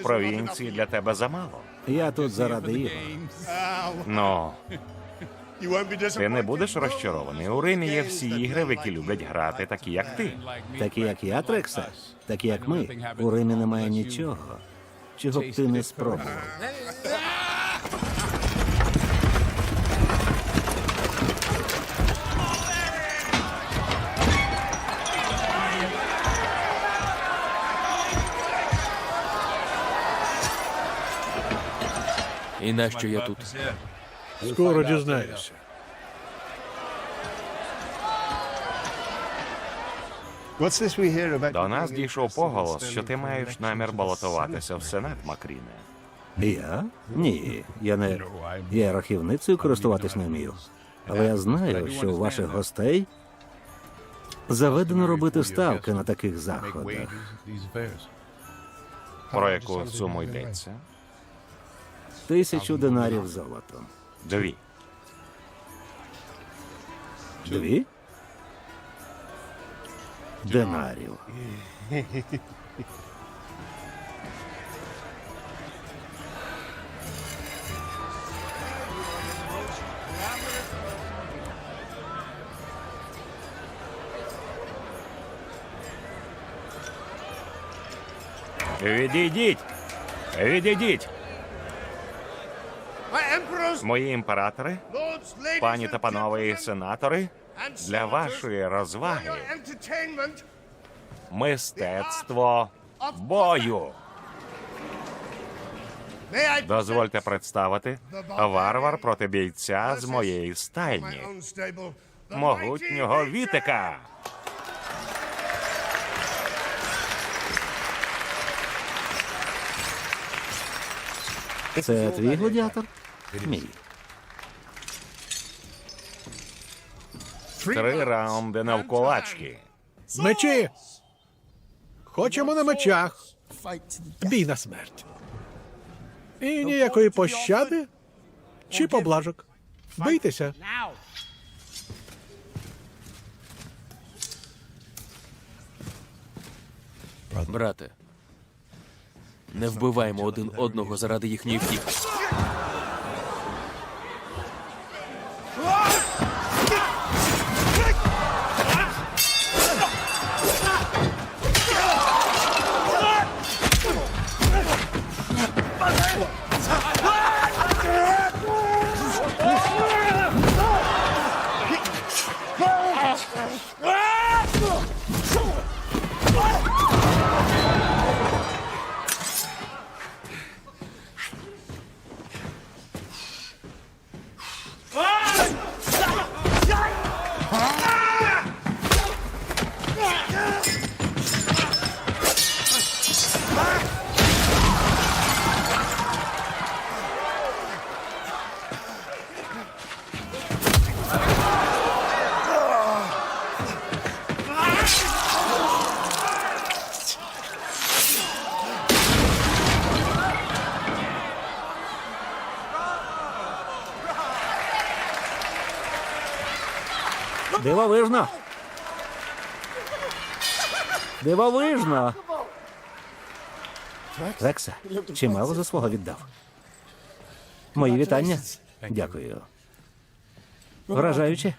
у провінції для тебе замало. Я тут заради ігор. Ну, ти не будеш розчарований. У Римі є всі ігри, в які люблять грати, такі як ти. Такі, як я, Трекса, такі, як ми. У Римі немає нічого, чого б ти не спробував. І нащо я тут? Скоро дізнаєшся. До нас дійшов поголос, що ти маєш намір балотуватися в Сенат, Макріне. Я? Ні, я не я рахівницею користуватись не вмію. Але я знаю, що у ваших гостей заведено робити ставки на таких заходах. Про яку суму йдеться? Тисячу динарів золотом. Дві. Дві? Динарів. Відійдіть! Відійдіть! Мої імператори, пані та панове і сенатори, для вашої розваги мистецтво бою. Дозвольте представити варвар проти бійця з моєї стайні, могутнього вітика. Це твій гладіатор? Мій. Три раунди навколачки. Мечі! Хочемо на мечах. Бій на смерть. І ніякої пощади чи поблажок. Бийтеся. Брате, не вбиваємо один одного заради їхньої втіхи. Huh? Дивовижно. Дивовижно. Рекса, чимало за свого віддав. Мої вітання. Дякую. Вражаюче.